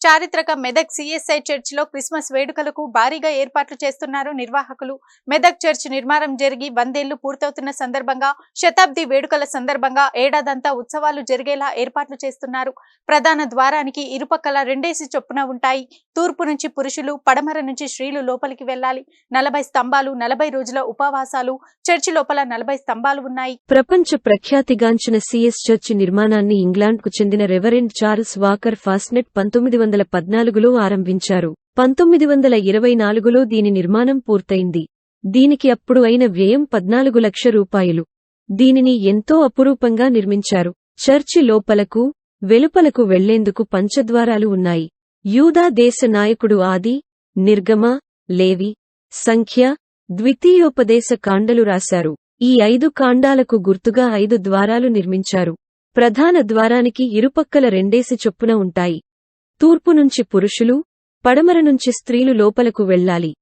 చారిత్రక మెదక్ సిఎస్ఐ చర్చ్లో క్రిస్మస్ వేడుకలకు భారీగా ఏర్పాట్లు చేస్తున్నారు నిర్వాహకులు. మెదక్ చర్చ్ నిర్మాణం జరిగి వందేళ్ళు పూర్తవుతున్న సందర్భంగా శతాబ్ది వేడుకల సందర్భంగా ఏడాదంతా ఉత్సవాలు జరిగేలా ఏర్పాట్లు చేస్తున్నారు. ప్రధాన ద్వారానికి ఇరుపక్కల రెండేసి చొప్పున ఉంటాయి. తూర్పు నుంచి పురుషులు పడమర నుంచి స్త్రీలు లోపలికి వెళ్ళాలి. నలభై స్తంభాలు నలభై రోజుల ఉపవాసాలు చర్చి లోపల నలభై స్తంభాలు ఉన్నాయి. ప్రపంచ ప్రఖ్యాతిగాంచిన సిఎస్ చర్చి నిర్మాణాన్ని ఇంగ్లాండ్కు చెందిన రెవరెండ్ చార్ల్స్ వాకర్ ఫాస్నెట్ పంతొమ్మిది వందల పద్నాలుగులో ఆరంభించారు. పంతొమ్మిది వందల ఇరవై నాలుగులో దీని నిర్మాణం పూర్తయింది. దీనికి అప్పుడు అయిన వ్యయం పద్నాలుగు లక్ష రూపాయలు. దీనిని ఎంతో అపురూపంగా నిర్మించారు. చర్చి లోపలకు వెలుపలకు వెళ్ళేందుకు పంచద్వారాలు ఉన్నాయి. యూదా దేశ నాయకుడు ఆది నిర్గమ లేవి సంఖ్య ద్వితీయోపదేశ కాండలు రాశారు. ఈ ఐదు కాండాలకు గుర్తుగా ఐదు ద్వారాలు నిర్మించారు. ప్రధాన ద్వారానికి ఇరుపక్కల రెండేసి చొప్పున ఉంటాయి. తూర్పు నుంచి పురుషులు పడమర నుంచి స్త్రీలు లోపలకు వెళ్ళాలి.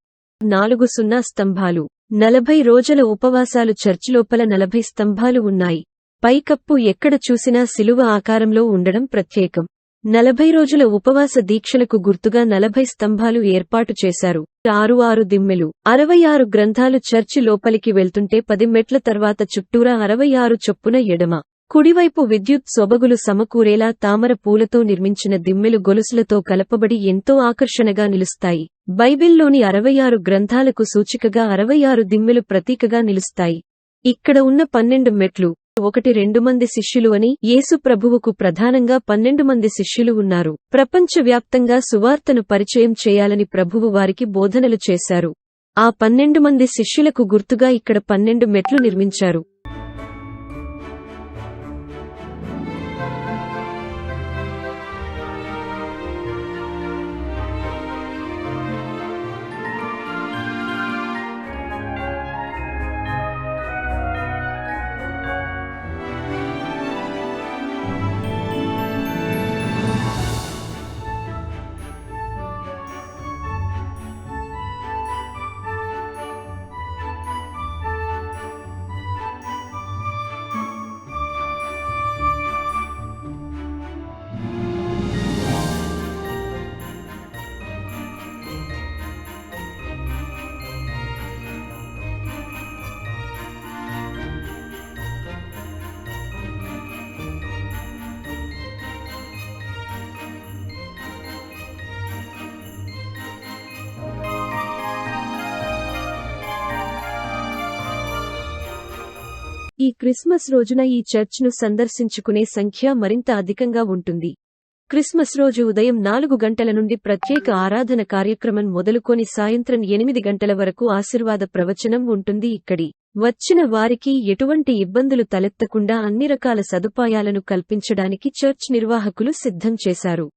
నాలుగు సున్నా స్తంభాలు. నలభై రోజుల ఉపవాసాలు చర్చి లోపల నలభై స్తంభాలు ఉన్నాయి. పైకప్పు ఎక్కడ చూసినా శిలువ ఆకారంలో ఉండడం ప్రత్యేకం. నలభై రోజుల ఉపవాస దీక్షలకు గుర్తుగా నలభై స్తంభాలు ఏర్పాటు చేశారు. ఆరు ఆరు దిమ్మెలు. అరవై ఆరు గ్రంథాలు చర్చి లోపలికి వెళ్తుంటే పది మెట్ల తర్వాత చుట్టూరా అరవై ఆరు చొప్పున ఎడమ. కుడివైపు విద్యుత్ సొబగులు సమకూరేలా తామర పూలతో నిర్మించిన దిమ్మెలు గొలుసులతో కలపబడి ఎంతో ఆకర్షణగా నిలుస్తాయి. బైబిల్లోని అరవై ఆరు గ్రంథాలకు సూచికగా అరవై ఆరు దిమ్మెలు ప్రతీకగా నిలుస్తాయి. ఇక్కడ ఉన్న పన్నెండు మెట్లు ఒకటి రెండు మంది శిష్యులు అని యేసు ప్రభువుకు ప్రధానంగా పన్నెండు మంది శిష్యులు ఉన్నారు. ప్రపంచవ్యాప్తంగా సువార్తను పరిచయం చేయాలని ప్రభువు వారికి బోధనలు చేశారు. ఆ పన్నెండు మంది శిష్యులకు గుర్తుగా ఇక్కడ పన్నెండు మెట్లు నిర్మించారు. ఈ క్రిస్మస్ రోజున ఈ చర్చ్ను సందర్శించుకునే సంఖ్య మరింత అధికంగా ఉంటుంది. క్రిస్మస్ రోజు ఉదయం నాలుగు గంటల నుండి ప్రత్యేక ఆరాధన కార్యక్రమం మొదలుకొని సాయంత్రం ఎనిమిది గంటల వరకు ఆశీర్వాద ప్రవచనం ఉంటుంది ఇక్కడి. వచ్చిన వారికి ఎటువంటి ఇబ్బందులు తలెత్తకుండా అన్ని రకాల సదుపాయాలను కల్పించడానికి చర్చ్ నిర్వాహకులు సిద్ధం చేశారు.